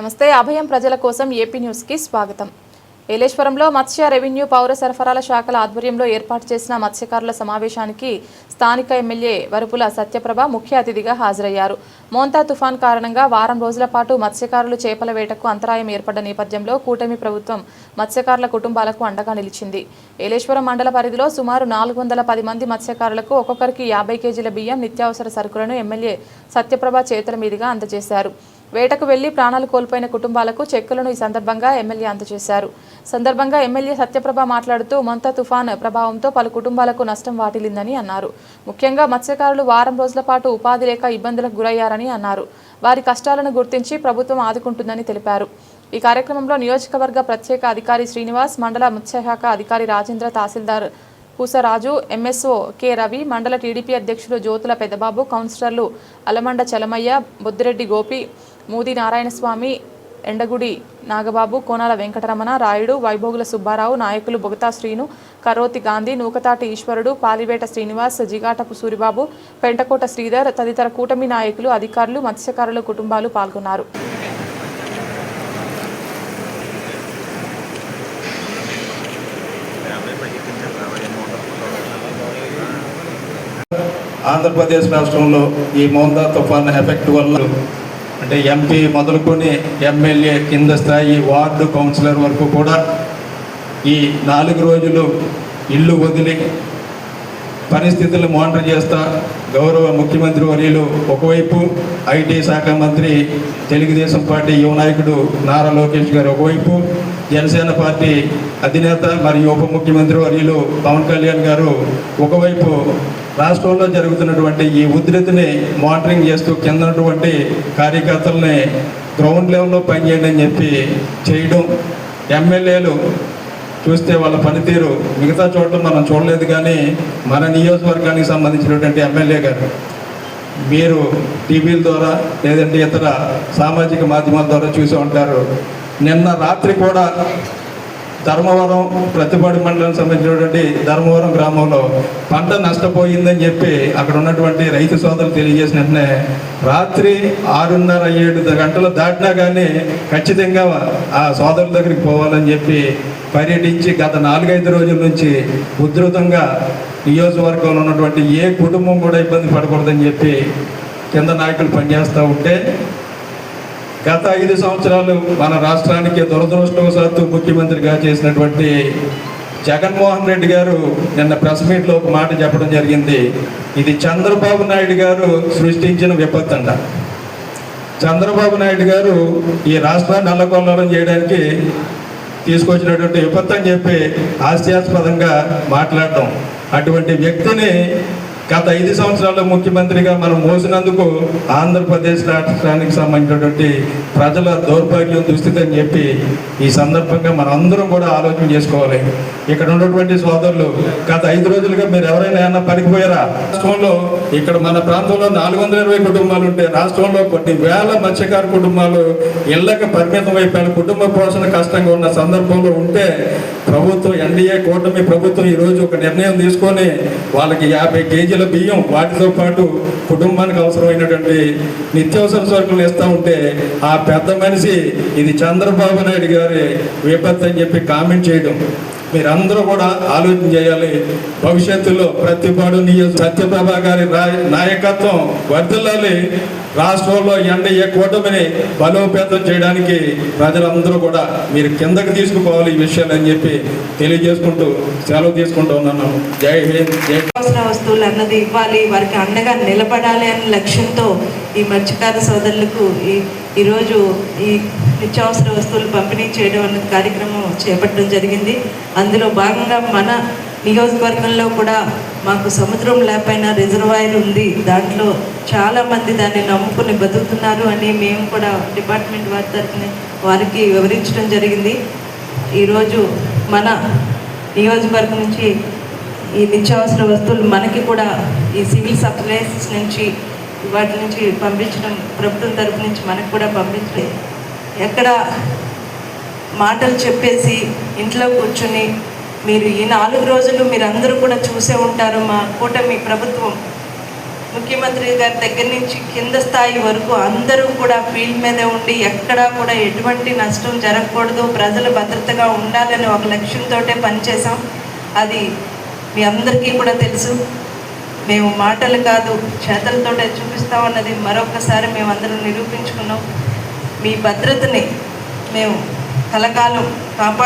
నమస్తే అభయం ప్రజల కోసం ఏపీ న్యూస్కి స్వాగతం. ఏలేశ్వరంలో మత్స్య రెవెన్యూ పౌర సరఫరాల శాఖల ఆధ్వర్యంలో ఏర్పాటు చేసిన మత్స్యకారుల సమావేశానికి స్థానిక ఎమ్మెల్యే వరుపుల సత్యప్రభ ముఖ్య అతిథిగా హాజరయ్యారు. మోంతా తుఫాన్ కారణంగా వారం రోజుల పాటు మత్స్యకారులు చేపల వేటకు అంతరాయం ఏర్పడ్డ నేపథ్యంలో కూటమి ప్రభుత్వం మత్స్యకారుల కుటుంబాలకు అండగా నిలిచింది. ఏలేశ్వరం మండల పరిధిలో సుమారు నాలుగు వందల పది మంది మత్స్యకారులకు ఒక్కొక్కరికి యాభై కేజీల బియ్యం నిత్యావసర సరుకులను ఎమ్మెల్యే సత్యప్రభ చేతుల మీదుగా అందజేశారు. వేటకు వెళ్ళి ప్రాణాలు కోల్పోయిన కుటుంబాలకు చెక్కులను ఈ సందర్భంగా ఎమ్మెల్యే అందజేశారు. సందర్భంగా ఎమ్మెల్యే సత్యప్రభ మాట్లాడుతూ మంత తుఫాన్ ప్రభావంతో పలు కుటుంబాలకు నష్టం వాటిల్లిందని అన్నారు. ముఖ్యంగా మత్స్యకారులు వారం రోజుల పాటు ఉపాధి లేక ఇబ్బందులకు గురయ్యారని అన్నారు. వారి కష్టాలను గుర్తించి ప్రభుత్వం ఆదుకుంటుందని తెలిపారు. ఈ కార్యక్రమంలో నియోజకవర్గ ప్రత్యేక అధికారి శ్రీనివాస్ మండల మత్స్యశాఖ అధికారి రాజేంద్ర తహసీల్దార్ పూసరాజు ఎంఎస్ఓ కె రవి మండల టీడీపీ అధ్యక్షులు జ్యోతుల పెద్దబాబు కౌన్సిలర్లు అలమండ చలమయ్య బొద్దిరెడ్డి గోపి మూది నారాయణస్వామి ఎండగుడి నాగబాబు కోనాల వెంకటరమణ రాయుడు వైభోగుల సుబ్బారావు నాయకులు బొగతా శ్రీను కరోతి గాంధీ నూకతాటి ఈశ్వరుడు పాలివేట శ్రీనివాస్ జిగాటపు సూరిబాబు పెంటకోట శ్రీధర్ తదితర కూటమి నాయకులు అధికారులు మత్స్యకారుల కుటుంబాలు పాల్గొన్నారు. ఆంధ్రప్రదేశ్ రాష్ట్రంలో ఈ మోందా తుఫాన్ ఎఫెక్ట్ వల్ల అంటే ఎంపీ మొదలుకొని ఎమ్మెల్యే కింద స్థాయి వార్డు కౌన్సిలర్ వరకు కూడా ఈ నాలుగు రోజులు ఇల్లు వదిలి పరిస్థితులు మానిటర్ చేస్తా గౌరవ ముఖ్యమంత్రి వర్యులు ఒకవైపు ఐటీ శాఖ మంత్రి తెలుగుదేశం పార్టీ యువ నాయకుడు నారా లోకేష్ గారు ఒకవైపు జనసేన పార్టీ అధినేత మరియు ఉప ముఖ్యమంత్రి వర్యులు పవన్ కళ్యాణ్ గారు ఒకవైపు రాష్ట్రంలో జరుగుతున్నటువంటి ఈ ఉధృతిని మానిటరింగ్ చేస్తూ కింద ఉన్నటువంటి గ్రౌండ్ లెవెల్లో పనిచేయండి అని చెప్పి చేయడం. ఎమ్మెల్యేలు చూస్తే వాళ్ళ పనితీరు మిగతా చోట్ల మనం చూడలేదు కానీ మన నియోజకవర్గానికి సంబంధించినటువంటి ఎమ్మెల్యే గారు మీరు టీవీల ద్వారా లేదంటే ఇతర సామాజిక మాధ్యమాల ద్వారా చూసి ఉంటారు. నిన్న రాత్రి కూడా ధర్మవరం ప్రతిపాడు మండలం సంబంధించినటువంటి ధర్మవరం గ్రామంలో పంట నష్టపోయిందని చెప్పి అక్కడ ఉన్నటువంటి రైతు సోదరులు తెలియజేసిన వెంటనే రాత్రి ఆరున్నర ఏడు గంటలు దాటినా కానీ ఖచ్చితంగా ఆ సోదరుల దగ్గరికి పోవాలని చెప్పి పర్యటించి గత నాలుగైదు రోజుల నుంచి ఉధృతంగా నియోజకవర్గంలో ఉన్నటువంటి ఏ కుటుంబం కూడా ఇబ్బంది పడకూడదని చెప్పి కింద నాయకులు పనిచేస్తూ ఉంటే గత ఐదు సంవత్సరాలు మన రాష్ట్రానికి దురదృష్టవశాత్తు ముఖ్యమంత్రిగా చేసినటువంటి జగన్మోహన్ రెడ్డి గారు నిన్న ప్రెస్ మీట్లో ఒక మాట చెప్పడం జరిగింది. ఇది చంద్రబాబు నాయుడు గారు సృష్టించిన విపత్తు అంట. చంద్రబాబు నాయుడు గారు ఈ రాష్ట్రాన్ని అల్లకొల్లడం చేయడానికి తీసుకొచ్చినటువంటి విపత్తు అని చెప్పి హాస్యాస్పదంగా మాట్లాడటం అటువంటి వ్యక్తిని గత ఐదు సంవత్సరాల్లో ముఖ్యమంత్రిగా మనం మోసినందుకు ఆంధ్రప్రదేశ్ రాష్ట్రానికి సంబంధించినటువంటి ప్రజల దౌర్భాగ్యం దుస్థితి అని చెప్పి ఈ సందర్భంగా మనం అందరం కూడా ఆలోచన చేసుకోవాలి. ఇక్కడ ఉన్నటువంటి సోదరులు గత ఐదు రోజులుగా మీరు ఎవరైనా ఏమన్నా పనికిపోయారా? రాష్ట్రంలో ఇక్కడ మన ప్రాంతంలో నాలుగు వందల ఇరవై కుటుంబాలు ఉంటే రాష్ట్రంలో కొన్ని వేల మత్స్యకార కుటుంబాలు ఇళ్ళకి పరిమితం అయిపోయిన కుటుంబ పోషణ కష్టంగా ఉన్న సందర్భంలో ఉంటే ప్రభుత్వం ఎన్డీఏ కూటమి ప్రభుత్వం ఈరోజు ఒక నిర్ణయం తీసుకొని వాళ్ళకి యాభై కేజీల బియ్యం వాటితో పాటు కుటుంబానికి అవసరమైనటువంటి నిత్యావసర సరుకులు ఇస్తూ ఉంటే ఆ పెద్ద మనిషి ఇది చంద్రబాబు నాయుడు గారి విపత్తు అని చెప్పి కామెంట్ చేయడం. మీరందరూ కూడా ఆలోచన చేయాలి. భవిష్యత్తులో ప్రతిపాడు నియోజక సత్యప్రభ గారి నాయకత్వం వర్ధిల్లాలి. రాష్ట్రంలో ఎన్డీఏ కూటమిని బలోపేతం చేయడానికి ప్రజలందరూ కూడా మీరు కిందకి తీసుకుపోవాలి ఈ విషయాలు అని చెప్పి తెలియజేసుకుంటూ సెలవు తీసుకుంటూ ఉన్నాను. జై హింద్ జై నిత్యావసర అన్నది ఇవ్వాలి వారికి అండగా నిలబడాలి అనే లక్ష్యంతో ఈ మత్స్యకార సోదరులకు ఈ ఈరోజు ఈ నిత్యావసర వస్తువులు పంపిణీ చేయడం అన్నది కార్యక్రమం చేపట్టడం జరిగింది. అందులో భాగంగా మన నియోజకవర్గంలో కూడా మాకు సముద్రం లేపైన రిజర్వాయర్ ఉంది. దాంట్లో చాలామంది దాన్ని నమ్ముకుని బతుకుతున్నారు అని మేము కూడా డిపార్ట్మెంట్ వారి తరఫున వారికి వివరించడం జరిగింది. ఈరోజు మన నియోజకవర్గం నుంచి ఈ నిత్యావసర వస్తువులు మనకి కూడా ఈ సివిల్ సప్లైస్ నుంచి వాటి నుంచి పంపించడం ప్రభుత్వం తరపు నుంచి మనకు కూడా పంపించలేదు ఎక్కడ మాటలు చెప్పేసి ఇంట్లో కూర్చొని మీరు ఈ నాలుగు రోజులు మీరు అందరూ కూడా చూసే ఉంటారు మా కూటమి ప్రభుత్వం. ముఖ్యమంత్రి గారి దగ్గర నుంచి కింద స్థాయి వరకు అందరూ కూడా ఫీల్డ్ మీదే ఉండి ఎక్కడా కూడా ఎటువంటి నష్టం జరగకూడదు. ప్రజలు భద్రతగా ఉండాలని ఒక లక్ష్యంతో పనిచేసాం అది మీ అందరికీ కూడా తెలుసు. మేము మాటలు కాదు చేతలతో చూపిస్తామన్నది మరొకసారి మేము అందరం నిరూపించుకున్నాం. మీ భద్రతని మేము కలకాలం కాపాడు